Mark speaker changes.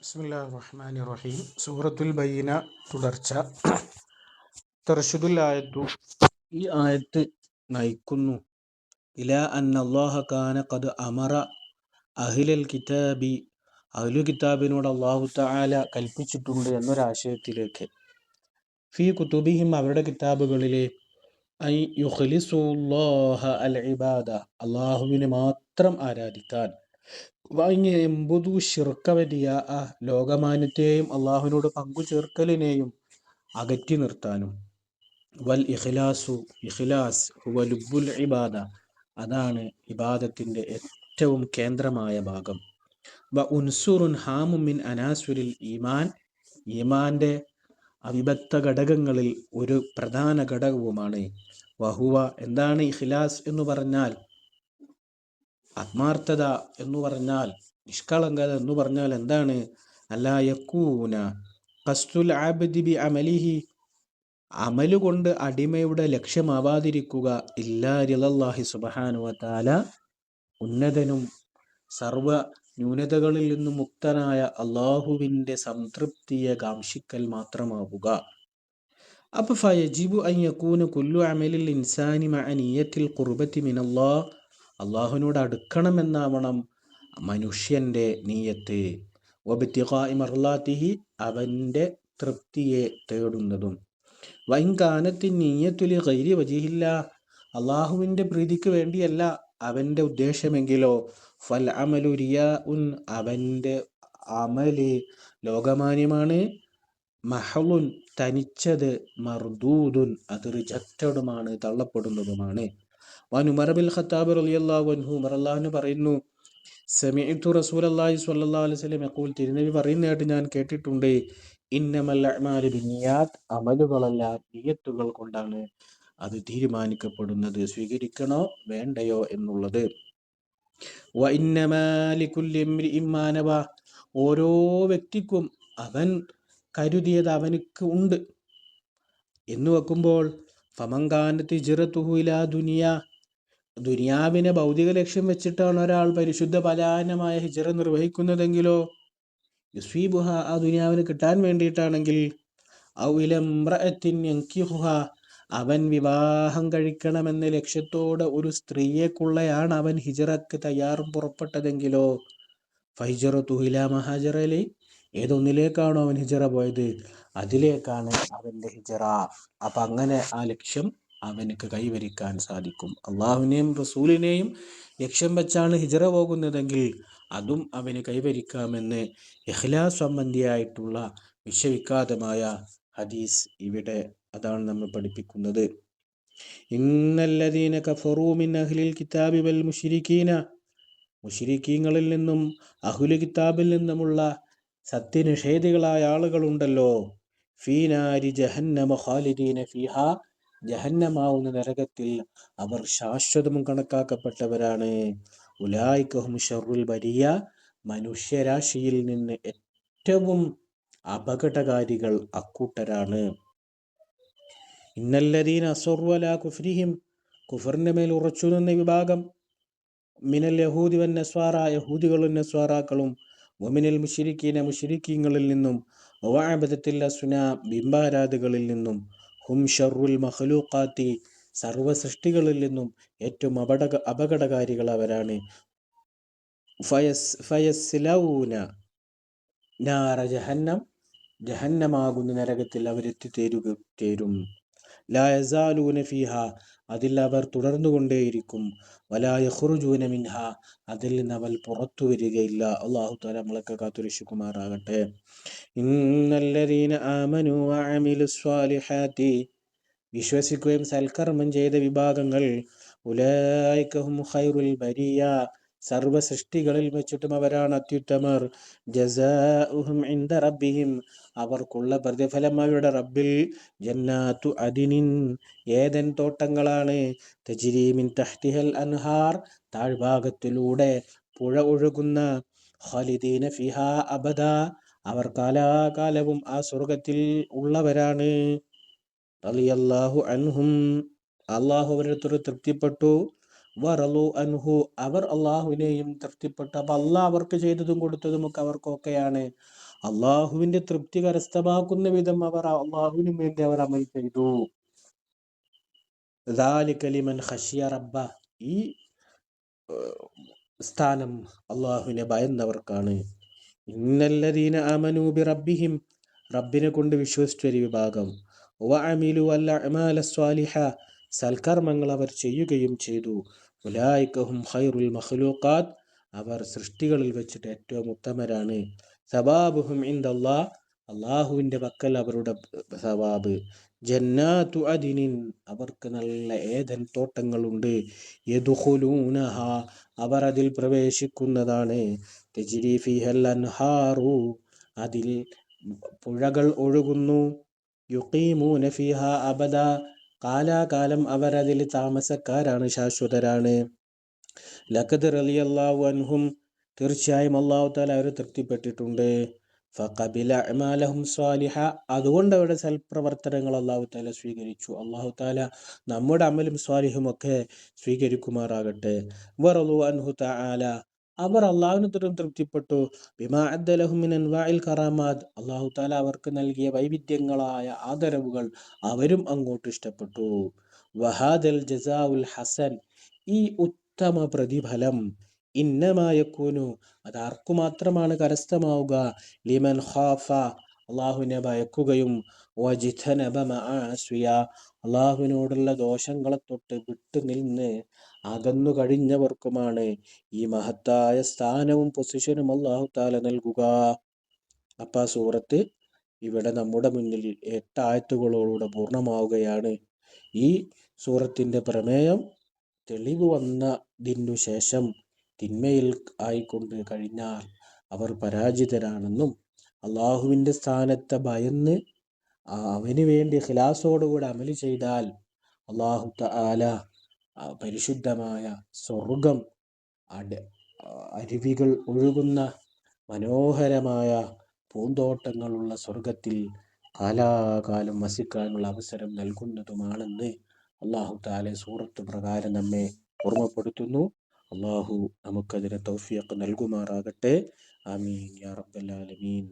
Speaker 1: റഹ്മാൻ റഹീം സൂറത്തുൽ ബൈന തുടർച്ച. തർഷുദുൽ ആയത്തു ഈ ആയത്ത് നയിക്കുന്നു. ഇല അന്നല്ലാഹ ഖാന ഖദ് അമറ അഹിലൽ കിതാബി അഹ്ലു കിതാബിനോട് അള്ളാഹു താല കൽപ്പിച്ചിട്ടുണ്ട് എന്നൊരാശയത്തിലേക്ക്. ഫി കുത്തുബിഹിം അവരുടെ കിതാബുകളിലെ ഐ യുഹ്ലിസുല്ലാഹ അൽ ഇബാദ അള്ളാഹുവിനെ മാത്രം ആരാധിക്കാൻ ഷിർക്കവരിയ ആ ലോകമാന്യത്തെയും അള്ളാഹുവിനോട് പങ്കു ചേർക്കലിനെയും അകറ്റി നിർത്താനും. വൽ ഇഖ്ലാസു ഇഖ്ലാസ് വലുബുൽ ഇബാദ അതാണ് ഇബാദത്തിന്റെ ഏറ്റവും കേന്ദ്രമായ ഭാഗം. വ ഉൻസുറുൻ ഹാമുമിൻ മിൻ അനാസുരിൽ ഈമാൻ ഈമാന്റെ അവിഭക്ത ഘടകങ്ങളിൽ ഒരു പ്രധാന ഘടകവുമാണ് വഹുവ. എന്താണ് ഇഖ്ലാസ് എന്ന് പറഞ്ഞാൽ ആത്മാർത്ഥത എന്ന് പറഞ്ഞാൽ നിഷ്കളങ്കത എന്ന് പറഞ്ഞാൽ എന്താണ്? അല്ലാ യക്കൂന കസ്തുൽ ആബദി ബി അമലിഹി. അമലുകൊണ്ട് അടിമയുടെ ലക്ഷ്യമാവാതിരിക്കുക ഇല്ലാ റിലല്ലാഹി സുബഹാനുവത്താല ഉന്നതനും സർവ ന്യൂനതകളിൽ നിന്നും മുക്തനായ അള്ളാഹുവിന്റെ സംതൃപ്തിയെ കാംക്ഷിക്കൽ മാത്രമാവുക. അപ്പൊ ഫയജീബു അയ്യക്കൂന് കുല്ലു അമലിൽ ഇൻസാനി മഅനിയത്തിൽ കുർബത്തി മിനല്ലാഹ് അള്ളാഹുവിനോട് അടുക്കണമെന്നാവണം മനുഷ്യന്റെ നീയത്ത്. മർലാത്തിഹി അവന്റെ തൃപ്തിയെ തേടുന്നതും. വൈകാനത്തിൻ നീയത്തുലി കൈരി വജിയില്ല അള്ളാഹുവിന്റെ പ്രീതിക്ക് വേണ്ടിയല്ല അവന്റെ ഉദ്ദേശമെങ്കിലോ. ഫൽ അമലുരിയ ഉൻ അവന്റെ അമൽ ലോകമാന്യമാണ്. മഹളുൻ തനിച്ചത് മർദൂദുൻ അത് റിജക്റ്റഡുമാണ് തള്ളപ്പെടുന്നതുമാണ്. ബിൽ പറയുന്നു തിരുനബി പറയുന്നതായിട്ട് ഞാൻ കേട്ടിട്ടുണ്ട് ഇന്നമൽ അഅ്മാലു ബിന്നിയാത്ത് അമലുകളെല്ലാം നിയത്തുകൾ കൊണ്ടാണ് അത് തീരുമാനിക്കപ്പെടുന്നത് സ്വീകരിക്കണോ വേണ്ടയോ എന്നുള്ളത്. ഓരോ വ്യക്തിക്കും അവൻ കരുതിയത് അവനക്ക് ഉണ്ട് എന്ന് വെക്കുമ്പോൾ ഫമങ്കാനത്തി ജിറത്തുഹുല ദുനിയ. ദുനിയാവിനെ ഭൗതിക ലക്ഷ്യം വെച്ചിട്ടാണ് ഒരാൾ പരിശുദ്ധ പലായനമായ ഹിജറ നിർവഹിക്കുന്നതെങ്കിലോ? യുസ്വീബുഹ ആ ദുനിയാവിന് കിട്ടാൻ വേണ്ടിയിട്ടാണെങ്കിൽ അവൻ വിവാഹം കഴിക്കണമെന്ന ലക്ഷ്യത്തോടെ ഒരു സ്ത്രീയെക്കുള്ളയാണ് അവൻ ഹിജറക്ക് തയ്യാറും പുറപ്പെട്ടതെങ്കിലോ? ഫൈജറ തുഹില മഹാജറലി ഏതൊന്നിലേക്കാണോ അവൻ ഹിജറ പോയത്? അതിലേക്കാണ് അവന്റെ ഹിജറ അപ്പം അങ്ങനെ ആ ലക്ഷ്യം അവനക്ക് കൈവരിക്കാൻ സാധിക്കും. അള്ളാഹുവിനെയും റസൂലിനെയും ലക്ഷ്യം വെച്ചാണ് ഹിജറ പോകുന്നതെങ്കിൽ അതും അവന് കൈവരിക്കാമെന്ന് ഇഖ്ലാസ് സംബന്ധിയായിട്ടുള്ള വിശ്വവിഖ്യാതമായ ഹദീസ് ഇവിടെ അതാണ് നമ്മൾ പഠിപ്പിക്കുന്നത്. ഇന്നല്ലദീന കഫറൂമിൻ അഹ്ലിൽ കിതാബി വൽ മുഷിരിക്കീന മുഷിരിക്കീങ്ങളിൽ നിന്നും അഹുലു കിതാബിൽ നിന്നുമുള്ള സത്യനിഷേധികളായ ആളുകളുണ്ടല്ലോ. ഫീനാരി ജഹന്നമ ഖാലിദീന ഫീഹ. ജഹന്നമാവുന്ന നരകത്തിൽ അവർ ശാശ്വതമും കണക്കാക്കപ്പെട്ടവരാണ്. ഉലായിക്കഹും ഷറുൽ ബരിയ. മനുഷ്യരാശിയിൽ നിന്ന് ഏറ്റവും അപകടകാരികൾ അക്കൂട്ടരാണ്. ഇന്നല്ലദീൻ അസുർവല കുഫ്രിഹിം. കുഫറിന്റെ മേൽ ഉറച്ചു നിന്ന വിഭാഗം. മിനൽ യഹൂദി വൻ നസ്വാറ. യഹൂദികളും നസ്വാറാക്കളും. മുമിനൽ മുഷിരിക്കീന മുഷിരിക്കീങ്ങളിൽ നിന്നും ഒവാബദത്തിൽ അസുന ബിംബാരാധകളിൽ നിന്നും ഹും ഷറുൽ മഹലൂഖാത്തി സർവ സൃഷ്ടികളിൽ നിന്നും ഏറ്റവും അപകട അപകടകാരികൾ അവരാണ്. ഫയസ് ഫയസ്ലൗന നാറ ജഹന്നം ജഹന്നമാകുന്ന നരകത്തിൽ അവരെത്തിത്തേരുക തേരും. ലായസാലൂന ഫിഹ. അതിൽ അവർ തുടർന്നുകൊണ്ടേയിരിക്കും. വലായഹുറുജൂന മിൻഹ. അതിൽ നിന്ന് അവൾ പുറത്തു വരികയില്ല. അള്ളാഹു താല നമ്മളൊക്കെ കാത്തുരക്ഷിക്കുമാറാകട്ടെ. ഇന്നല്ലദീന ആമനു വഅമിലു സ്വാലിഹാത്തി. വിശ്വസിക്കുകയും സൽക്കർമ്മം ചെയ്ത വിഭാഗങ്ങൾ. ഉലായിക്കഹും ഖൈറുൽ ബരിയ. സർവ സൃഷ്ടികളിൽ വെച്ചിട്ടും അവരാണ് അത്യുത്തമർ. ജസാഉഹും റബ്ബിഹിം. അവർക്കുള്ള പ്രതിഫലം അവരുടെ റബ്ബിൽ. ജന്നാത്തു അദിനിൻ ഏതൻ തോട്ടങ്ങളാണ്. തജിരീമിൻ തഹ്തിഹൽ അൻഹാർ. താഴ്ഭാഗത്തിലൂടെ പുഴ ഒഴുകുന്ന. ഖാലിദീന ഫിഹ അബദ. അവർ കാലാകാലവും ആ സ്വർഗത്തിൽ ഉള്ളവരാണ്. അള്ളാഹു അൻഹും. അള്ളാഹു അവരുടെ തൃപ്തിപ്പെട്ടു. വറലു അൻഹു. അവർ അള്ളാഹുവിനെയും തൃപ്തിപ്പെട്ടു അപ്പൊ അള്ളാഹ് അവർക്ക് ചെയ്തതും കൊടുത്തതും ഒക്കെ അവർക്കൊക്കെയാണ്. അള്ളാഹുവിന്റെ തൃപ്തി കരസ്ഥമാക്കുന്ന വിധം അവർ അള്ളാഹുവിനും വേണ്ടി അവർ അമൽ ചെയ്തു. റബ്ബ. ഈ സ്ഥാനം അള്ളാഹുവിനെ ഭയന്നവർക്കാണ്. ഇന്നല്ലദീന അമനൂബി റബ്ബിഹിം റബ്ബിനെ കൊണ്ട് വിശ്വസിച്ചൊരു വിഭാഗം. വഅമിലു അൽ അമാല സ്വാലിഹ. സൽക്കർമ്മങ്ങൾ അവർ ചെയ്യുകയും ചെയ്തു. ഉലായിക്കഹും ഖൈറുൽ മഖ്ലൂഖാത്ത് അവർ സൃഷ്ടികളിൽ വെച്ചിട്ട് ഏറ്റവും ഉത്തമരാണ്. സബാബുഹും ഇൻദല്ലാ അള്ളാഹുവിന്റെ പക്കൽ അവരുടെ സവാബ്. ജന്നാത്തു അദിനിൻ അവർക്ക് നല്ല ഏതൻ തോട്ടങ്ങളുണ്ട്. യദുഹുലൂനഹ അവർ അതിൽ പ്രവേശിക്കുന്നതാണ്. അൻഹാറു അതിൽ പുഴകൾ ഒഴുകുന്നു. യുഖീമൂന ഫീഹ അബദ കാലാകാലം അവർ അതിൽ താമസക്കാരാണ് ശാശ്വതരാണ്. ലഖദ് റളിയല്ലാഹു അൻഹും തീർച്ചയായും അള്ളാഹു താല അവർ തൃപ്തിപ്പെട്ടിട്ടുണ്ട്. ഫഖബില സ്വാലിഹ. അതുകൊണ്ട് അവരുടെ സൽപ്രവർത്തനങ്ങൾ അള്ളാഹു താല സ്വീകരിച്ചു. അള്ളാഹു താല നമ്മുടെ അമലും സ്വാലിഹും ഒക്കെ സ്വീകരിക്കുമാറാകട്ടെ. വറലു അൻഹു തആല അവർ അള്ളാഹുവിന് തരും തൃപ്തിപ്പെട്ടു. ബിമാ അദ്ദലഹും മിൻ അൻവാഇൽ കറാമാത്. അള്ളാഹു താല അവർക്ക് നൽകിയ വൈവിധ്യങ്ങളായ ആദരവുകൾ അവരും അങ്ങോട്ട് ഇഷ്ടപ്പെട്ടു. വഹാദൽ ജസാഉൽ ഹസൻ. ഈ ഉത്തമ പ്രതിഫലം ഇന്നമായക്കൂനു അത് ആർക്കു മാത്രമാണ് കരസ്ഥമാവുക? ലിമൻ ഖാഫ അള്ളാഹുവിനെ ഭയക്കുകയും വജിഥനബ മആസിയ അള്ളാഹുവിനോടുള്ള ദോഷങ്ങളെ തൊട്ട് വിട്ടുനിന്ന് അകന്നു കഴിഞ്ഞവർക്കുമാണ് ഈ മഹത്തായ സ്ഥാനവും പൊസിഷനും അള്ളാഹു താല നൽകുക. അപ്പ സൂറത്ത് ഇവിടെ നമ്മുടെ മുന്നിൽ എട്ട് ആയത്തുകളോടുകൂടെ പൂർണമാവുകയാണ്. ഈ സൂറത്തിന്റെ പ്രമേയം തെളിവ് വന്നതിനു ശേഷം തിന്മയിൽ ആയിക്കൊണ്ട് കഴിഞ്ഞാൽ അവർ പരാജിതരാണെന്നും അള്ളാഹുവിന്റെ സ്ഥാനത്തെ ഭയന്ന് അവന് വേണ്ടി ഖിലാസോടുകൂടി അമൽ ചെയ്താൽ അള്ളാഹു താല പരിശുദ്ധമായ സ്വർഗം അട അരുവികൾ ഒഴുകുന്ന മനോഹരമായ പൂന്തോട്ടങ്ങളുള്ള സ്വർഗത്തിൽ കാലാകാലം വസിക്കാനുള്ള അവസരം നൽകുന്നതുമാണെന്ന് അള്ളാഹു താല സൂറത്ത് പ്രകാരം നമ്മെ ഓർമ്മപ്പെടുത്തുന്നു. അള്ളാഹു നമുക്കതിന് തൗഫിയൊക്കെ നൽകുമാറാകട്ടെ. ആമീൻ. യാ റബ്ബൽ ആലമീൻ.